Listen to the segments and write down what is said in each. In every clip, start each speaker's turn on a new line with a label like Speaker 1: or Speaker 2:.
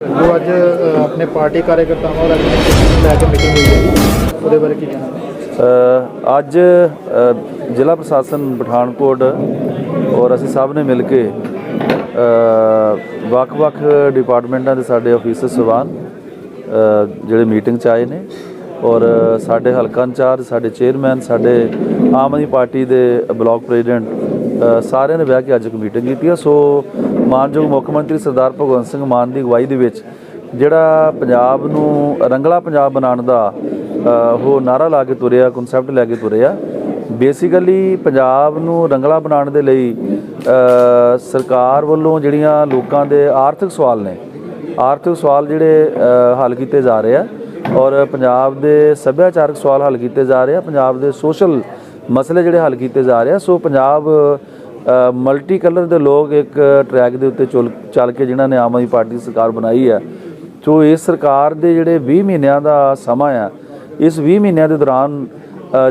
Speaker 1: ਜੋ ਅੱਜ ਆਪਣੇ ਪਾਰਟੀ ਕਾਰਜਕਰਤਾਵਾਂ ਔਰ ਲੈ ਕੇ ਮੀਟਿੰਗ ਹੋਈ ਹੈ, ਉਹਦੇ ਬਾਰੇ ਕੀ ਕਹਿਣਾ?
Speaker 2: ਅੱਜ ਜ਼ਿਲ੍ਹਾ ਪ੍ਰਸ਼ਾਸਨ ਪਠਾਨਕੋਟ ਔਰ ਅਸੀਂ ਸਭ ਨੇ ਮਿਲ ਕੇ ਵੱਖ-ਵੱਖ ਡਿਪਾਰਟਮੈਂਟਾਂ ਦੇ ਸਾਡੇ ਅਫੀਸਰ ਸਵਾਨ ਜਿਹੜੇ ਮੀਟਿੰਗ 'ਚ ਆਏ ਨੇ ਔਰ ਸਾਡੇ ਹਲਕਾ ਇੰਚਾਰਜ, ਸਾਡੇ ਚੇਅਰਮੈਨ ਸਾਡੇ ਆਮ ਆਦਮੀ ਪਾਰਟੀ ਦੇ ਬਲਾਕ ਪ੍ਰੈਜ਼ੀਡੈਂਟ ਸਾਰਿਆਂ ਨੇ ਬਹਿ ਕੇ ਅੱਜ ਇੱਕ ਮੀਟਿੰਗ ਕੀਤੀ ਆ। ਸੋ ਮਾਨਯੋਗ ਮੁੱਖ ਮੰਤਰੀ ਸਰਦਾਰ ਭਗਵੰਤ ਸਿੰਘ ਮਾਨ ਦੀ ਅਗਵਾਈ ਦੇ ਵਿੱਚ ਜਿਹੜਾ ਪੰਜਾਬ ਨੂੰ ਰੰਗਲਾ ਪੰਜਾਬ ਬਣਾਉਣ ਦਾ ਉਹ ਨਾਰਾ ਲਾ ਕੇ ਤੁਰਿਆ ਕਨਸੈਪਟ ਲੈ ਕੇ ਤੁਰਿਆ ਬੇਸਿਕਲੀ ਪੰਜਾਬ ਨੂੰ ਰੰਗਲਾ ਬਣਾਉਣ ਦੇ ਲਈ ਸਰਕਾਰ ਵੱਲੋਂ ਜਿਹੜੀਆਂ ਲੋਕਾਂ ਦੇ ਆਰਥਿਕ ਸਵਾਲ ਨੇ, ਆਰਥਿਕ ਸਵਾਲ ਜਿਹੜੇ ਹੱਲ ਕੀਤੇ ਜਾ ਰਹੇ ਆ ਔਰ ਪੰਜਾਬ ਦੇ ਸੱਭਿਆਚਾਰਕ ਸਵਾਲ ਹੱਲ ਕੀਤੇ ਜਾ ਰਹੇ ਆ। ਪੰਜਾਬ ਦੇ ਸੋਸ਼ਲ ਮਸਲੇ ਜਿਹੜੇ ਹੱਲ ਕੀਤੇ ਜਾ ਰਹੇ ਆ। ਸੋ ਪੰਜਾਬ ਮਲਟੀ ਕਲਰ ਦੇ ਲੋਕ ਇੱਕ ਟਰੈਕ ਦੇ ਉੱਤੇ ਚੁਲ- ਚੱਲ ਕੇ ਜਿਨ੍ਹਾਂ ਨੇ ਆਮ ਆਦਮੀ ਪਾਰਟੀ ਦੀ ਸਰਕਾਰ ਬਣਾਈ ਹੈ ਸੋ ਇਸ ਸਰਕਾਰ ਦੇ ਜਿਹੜੇ 20 ਮਹੀਨਿਆਂ ਦਾ ਸਮਾਂ ਆ ਇਸ 20 ਮਹੀਨਿਆਂ ਦੇ ਦੌਰਾਨ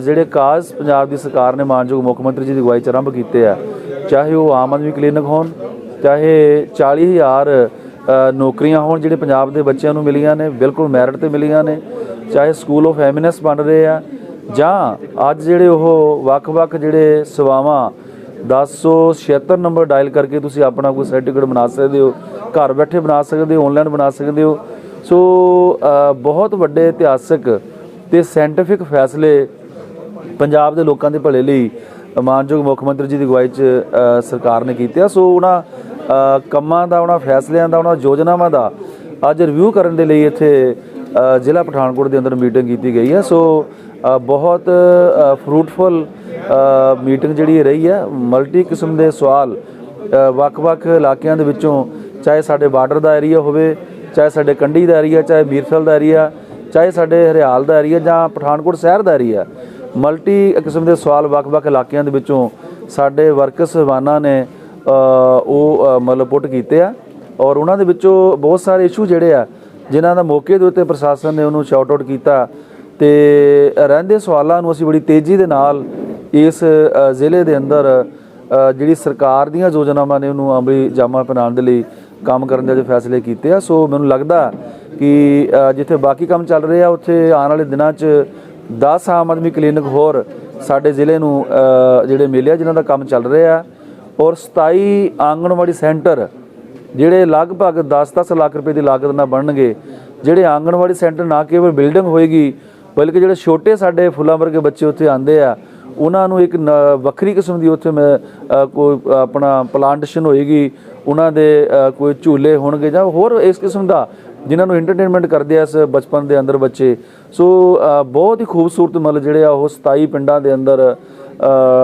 Speaker 2: ਜਿਹੜੇ ਕਾਜ਼ ਪੰਜਾਬ ਦੀ ਸਰਕਾਰ ਨੇ ਮਾਨਯੋਗ ਮੁੱਖ ਮੰਤਰੀ ਜੀ ਦੀ ਅਗਵਾਈ ਚ ਆਰੰਭ ਕੀਤੇ ਆ ਚਾਹੇ ਉਹ ਆਮ ਆਦਮੀ ਕਲੀਨਿਕ ਹੋਣ ਚਾਹੇ 40000 ਅ, ਨੌਕਰੀਆਂ ਹੋਣ ਜਿਹੜੇ ਪੰਜਾਬ ਦੇ ਬੱਚਿਆਂ ਨੂੰ ਮਿਲੀਆਂ ਨੇ ਬਿਲਕੁਲ ਮੈਰਿਟ ਤੇ ਮਿਲੀਆਂ ਨੇ ਚਾਹੇ ਸਕੂਲ ਆਫ ਐਮਿਨੈਂਸ ਬਣ ਰਹੇ ਆ ਜਾਂ ਅੱਜ ਜਿਹੜੇ ਉਹ ਵੱਖ-ਵੱਖ ਜਿਹੜੇ ਸੇਵਾਵਾਂ 1076 ਨੰਬਰ ਡਾਇਲ ਕਰਕੇ ਤੁਸੀਂ ਆਪਣਾ ਕੋਈ ਸਰਟੀਫਿਕੇਟ ਬਣਾ ਸਕਦੇ ਹੋ, ਘਰ ਬੈਠੇ ਬਣਾ ਸਕਦੇ ਹੋ ਆਨਲਾਈਨ ਬਣਾ ਸਕਦੇ ਹੋ। ਸੋ ਬਹੁਤ ਵੱਡੇ ਇਤਿਹਾਸਕ ਤੇ ਸਾਇੰਟਿਫਿਕ ਫੈਸਲੇ ਪੰਜਾਬ ਦੇ ਲੋਕਾਂ ਦੇ ਭਲੇ ਲਈ ਮਾਨਯੋਗ ਮੁੱਖ ਮੰਤਰੀ ਜੀ ਦੀ ਅਗਵਾਈ 'ਚ ਸਰਕਾਰ ਨੇ ਕੀਤੇ ਆ। ਸੋ, ਉਹਨਾਂ ਕੰਮਾਂ ਦਾ, ਉਹਨਾਂ ਫੈਸਲਿਆਂ ਦਾ, ਉਹਨਾਂ ਯੋਜਨਾਵਾਂ ਦਾ ਅੱਜ ਰਿਵਿਊ ਕਰਨ ਦੇ ਲਈ ਇੱਥੇ ਜ਼ਿਲ੍ਹਾ ਪਠਾਨਕੋਟ ਦੇ ਅੰਦਰ ਮੀਟਿੰਗ ਕੀਤੀ ਗਈ ਹੈ। ਸੋ ਬਹੁਤ ਫਰੂਟਫੁਲ ਮੀਟਿੰਗ ਜਿਹੜੀ ਰਹੀ ਹੈ। ਮਲਟੀ ਕਿਸਮ ਦੇ ਸਵਾਲ ਵੱਖ-ਵੱਖ ਇਲਾਕਿਆਂ ਦੇ ਵਿੱਚੋਂ ਚਾਹੇ ਸਾਡੇ ਬਾਰਡਰ ਦਾ ਏਰੀਆ ਹੋਵੇ, ਚਾਹੇ ਸਾਡੇ ਕੰਢੀ ਦਾ ਏਰੀਆ ਚਾਹੇ ਮੀਰਸਲ ਦਾ ਏਰੀਆ ਚਾਹੇ ਸਾਡੇ ਹਰਿਆਲ ਦਾ ਏਰੀਆ ਜਾਂ ਪਠਾਨਕੋਟ ਸ਼ਹਿਰ ਦਾ ਏਰੀਆ ਮਲਟੀ ਕਿਸਮ ਦੇ ਸਵਾਲ ਵੱਖ-ਵੱਖ ਇਲਾਕਿਆਂ ਦੇ ਵਿੱਚੋਂ ਸਾਡੇ ਵਰਕਰਸ, ਸਹਿਬਾਨਾਂ ਨੇ ਉਹ ਮਤਲਬ ਪੁੱਟ ਕੀਤੇ ਆ। ਔਰ ਉਹਨਾਂ ਦੇ ਵਿੱਚੋਂ ਬਹੁਤ ਸਾਰੇ ਇਸ਼ੂ ਜਿਹੜੇ ਆ ਜਿਨ੍ਹਾਂ ਦਾ ਮੌਕੇ ਦੇ ਉੱਤੇ ਪ੍ਰਸ਼ਾਸਨ ਨੇ ਉਹਨੂੰ ਸ਼ਾਰਟ ਆਊਟ ਕੀਤਾ ਤੇ ਰਹਿੰਦੇ ਸਵਾਲਾਂ ਨੂੰ ਅਸੀਂ ਬੜੀ ਤੇਜ਼ੀ ਦੇ ਨਾਲ ਇਸ ਜ਼ਿਲ੍ਹੇ ਦੇ ਅੰਦਰ ਜਿਹੜੀ ਸਰਕਾਰ ਦੀਆਂ ਯੋਜਨਾਵਾਂ ਨੇ ਉਹਨੂੰ ਅਮਲੀ ਜਾਮਾ ਪਹਿਨਾਉਣ ਦੇ ਲਈ ਕੰਮ ਕਰਨ ਦੇ ਜੋ ਫੈਸਲੇ ਕੀਤੇ ਆ। ਸੋ ਮੈਨੂੰ ਲੱਗਦਾ ਕਿ ਜਿੱਥੇ ਬਾਕੀ ਕੰਮ ਚੱਲ ਰਹੇ ਆ, ਉੱਥੇ ਆਉਣ ਵਾਲੇ ਦਿਨਾਂ 'ਚ 10 ਆਮ ਆਦਮੀ ਕਲੀਨਿਕ ਹੋਰ ਸਾਡੇ ਜ਼ਿਲ੍ਹੇ ਨੂੰ ਜਿਹੜੇ ਮਿਲਿਆ ਜਿਨ੍ਹਾਂ ਦਾ ਕੰਮ ਚੱਲ ਰਿਹਾ ਔਰ 27 ਆਂਗਣਵਾੜੀ ਸੈਂਟਰ ਜਿਹੜੇ ਲਗਭਗ 10-10 ਲੱਖ ਰੁਪਏ ਦੀ ਲਾਗਤ ਨਾਲ ਬਣਨਗੇ, ਜਿਹੜੇ ਆਂਗਣਵਾੜੀ ਸੈਂਟਰ ਨਾ ਕੇਵਲ ਬਿਲਡਿੰਗ ਹੋਏਗੀ, ਬਲਕਿ ਜਿਹੜੇ ਛੋਟੇ ਸਾਡੇ ਫੁੱਲਾਂ ਵਰਗੇ ਬੱਚੇ ਉੱਥੇ ਆਂਦੇ ਆ, ਉਹਨਾਂ ਨੂੰ ਇੱਕ ਨ- ਵੱਖਰੀ ਕਿਸਮ ਦੀ ਉੱਥੇ ਮੈਂ ਕੋਈ ਆਪਣਾ ਪਲਾਂਟੇਸ਼ਨ ਹੋਏਗੀ, ਉਹਨਾਂ ਦੇ ਕੋਈ ਝੂਲੇ ਹੋਣਗੇ ਜਾਂ ਹੋਰ ਇਸ ਕਿਸਮ ਦਾ, ਜਿਨ੍ਹਾਂ ਨੂੰ ਐਂਟਰਟੇਨਮੈਂਟ ਕਰਦੇ ਆ ਇਸ ਬਚਪਨ ਦੇ ਅੰਦਰ ਬੱਚੇ। ਸੋ ਬਹੁਤ ਹੀ ਖੂਬਸੂਰਤ ਮਤਲਬ ਜਿਹੜੇ ਆ ਉਹ 27 ਪਿੰਡਾਂ ਦੇ ਅੰਦਰ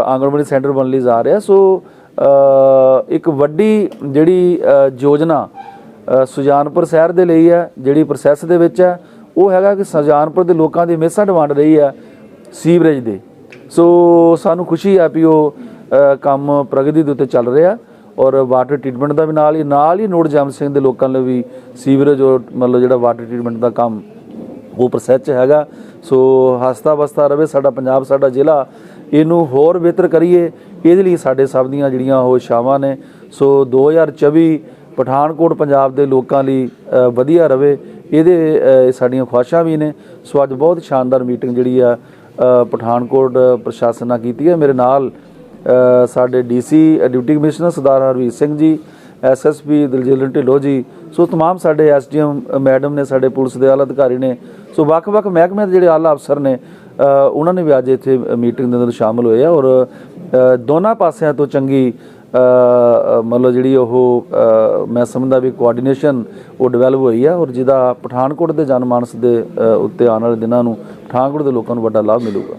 Speaker 2: ਆਂਗਣਵਾੜੀ ਸੈਂਟਰ ਬਣਨ ਲਈ ਜਾ ਰਿਹਾ। ਸੋ ਇੱਕ ਵੱਡੀ ਜਿਹੜੀ ਯੋਜਨਾ ਸੁਜਾਨਪੁਰ ਸ਼ਹਿਰ ਦੇ ਲਈ ਹੈ, ਜਿਹੜੀ ਪ੍ਰੋਸੈਸ ਦੇ ਵਿੱਚ ਹੈ, ਉਹ ਹੈਗਾ ਕਿ ਸੁਜਾਨਪੁਰ ਦੇ ਲੋਕਾਂ ਦੀ ਹਮੇਸ਼ਾ ਡਿਮਾਂਡ ਰਹੀ ਹੈ ਸੀਵਰੇਜ ਦੇ। ਸੋ ਸਾਨੂੰ ਖੁਸ਼ੀ ਹੈ ਵੀ ਉਹ ਕੰਮ ਪ੍ਰਗਤੀ ਦੇ ਉੱਤੇ ਚੱਲ ਰਿਹਾ ਔਰ ਵਾਟਰ ਟ੍ਰੀਟਮੈਂਟ ਦਾ ਵੀ ਨਾਲ ਹੀ ਨਾਲ ਹੀ ਨੋਟ ਜਮ ਸਿੰਘ ਦੇ ਲੋਕਾਂ ਲਈ ਵੀ ਸੀਵਰੇਜ ਔਰ ਮਤਲਬ ਜਿਹੜਾ ਵਾਟਰ ਟ੍ਰੀਟਮੈਂਟ ਦਾ ਕੰਮ ਉਹ ਪ੍ਰੋਸੈਸ 'ਚ ਹੈਗਾ। ਸੋ ਹਸਤਾ ਵਸਤਾ ਰਵੇ ਸਾਡਾ ਪੰਜਾਬ, ਸਾਡਾ ਜ਼ਿਲ੍ਹਾ। ਇਹਨੂੰ ਹੋਰ ਬਿਹਤਰ ਕਰੀਏ ਇਹਦੇ ਲਈ ਸਾਡੇ ਸਭ ਦੀਆਂ ਜਿਹੜੀਆਂ ਉਹ ਇਛਾਵਾਂ ਨੇ। ਸੋ 2024 ਪਠਾਨਕੋਟ ਪੰਜਾਬ ਦੇ ਲੋਕਾਂ ਲਈ ਵਧੀਆ ਰਵੇ। ਇਹਦੇ ਸਾਡੀਆਂ ਖੁਆਇਸ਼ਾਂ ਵੀ ਨੇ। ਸੋ ਅੱਜ ਬਹੁਤ ਸ਼ਾਨਦਾਰ ਮੀਟਿੰਗ ਜਿਹੜੀ ਆ ਪਠਾਨਕੋਟ ਪ੍ਰਸ਼ਾਸਨ ਨਾਲ ਕੀਤੀ ਹੈ। ਮੇਰੇ ਨਾਲ ਅ, ਸਾਡੇ DC duty commissioner Sardar Harvir Singh ji SSP Diljit Dhillon ji ਸੋ तमाम ਸਾਡੇ ਐਸਡੀਐਮ ਮੈਡਮ ਨੇ ਸਾਡੇ ਪੁਲਿਸ ਦੇ ਆਲਾ ਅਧਿਕਾਰੀ ਨੇ ਸੋ ਵੱਖ-ਵੱਖ ਮਹਿਕਮਿਆਂ ਦੇ ਜਿਹੜੇ ਆਲਾ ਅਫਸਰ ਨੇ ਅ, ਉਹਨਾਂ ਨੇ ਵੀ ਅੱਜ ਇੱਥੇ ਮੀਟਿੰਗ ਦੇ ਅੰਦਰ ਸ਼ਾਮਲ ਹੋਏ ਆ ਔਰ ਅ, ਦੋਨਾਂ ਪਾਸਿਆਂ ਤੋਂ ਚੰਗੀ ਅ, ਅ, ਮਤਲਬ ਜਿਹੜੀ ਉਹ ਅ, ਮੈਂ ਸਮਝਦਾ ਵੀ ਕੋਆਰਡੀਨੇਸ਼ਨ ਉਹ ਡਿਵੈਲਪ ਹੋਈ ਆ ਔਰ ਜਿਹਦਾ ਪਠਾਨਕੋਟ ਦੇ ਜਨਮਾਨਸ ਦੇ ਅ, ਉੱਤੇ ਆਉਣ ਵਾਲੇ ਦਿਨਾਂ ਨੂੰ ਪਠਾਨਕੋਟ ਦੇ ਲੋਕਾਂ ਨੂੰ ਵੱਡਾ ਲਾਭ ਮਿਲੂਗਾ